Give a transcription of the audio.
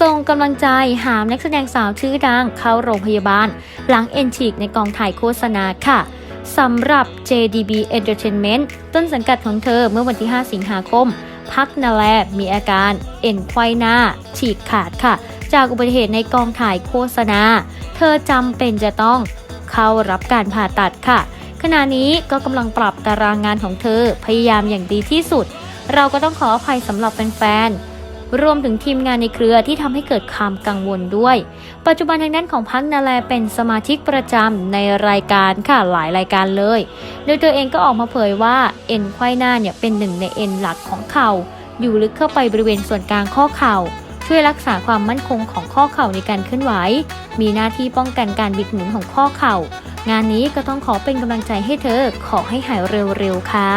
ส่งกำลังใจหามนักแสดงสาวชื่อดังเข้าโรงพยาบาล หลังเอ็นฉีกในกองถ่ายโฆษณาค่ะสำหรับ JDB Entertainment ต้นสังกัดของเธอเมื่อวันที่ 5 สิงหาคม พักนาแลมีอาการเอ็นไขว้หน้า ฉีกขาดค่ะ จากอุบัติเหตุในกองถ่ายโฆษณา เธอจำเป็นจะต้องเข้ารับการผ่าตัดค่ะ ขณะนี้ก็กำลังปรับตารางงานของเธอพยายามอย่างดีที่สุด เราก็ต้องขออภัยสำหรับแฟนๆ รวมถึงทีมงานในเครือที่ทำให้เกิดความกังวลด้วย ปัจจุบันทางด้านของพักนาแลเป็นสมาชิกประจำในรายการค่ะหลายรายการเลย โดยตัวเองก็ออกมาเผยว่าเอ็นไขว้หน้าเนี่ยเป็นหนึ่งในเอ็นหลักของเข่า อยู่ลึกเข้าไปบริเวณส่วนกลางข้อเข่า ช่วยรักษาความมั่นคงของข้อเข่าในการเคลื่อนไหว มีหน้าที่ป้องกันการบิดหมุนของข้อเข่า งานนี้ก็ต้องขอเป็นกำลังใจให้เธอขอให้หายเร็วๆค่ะ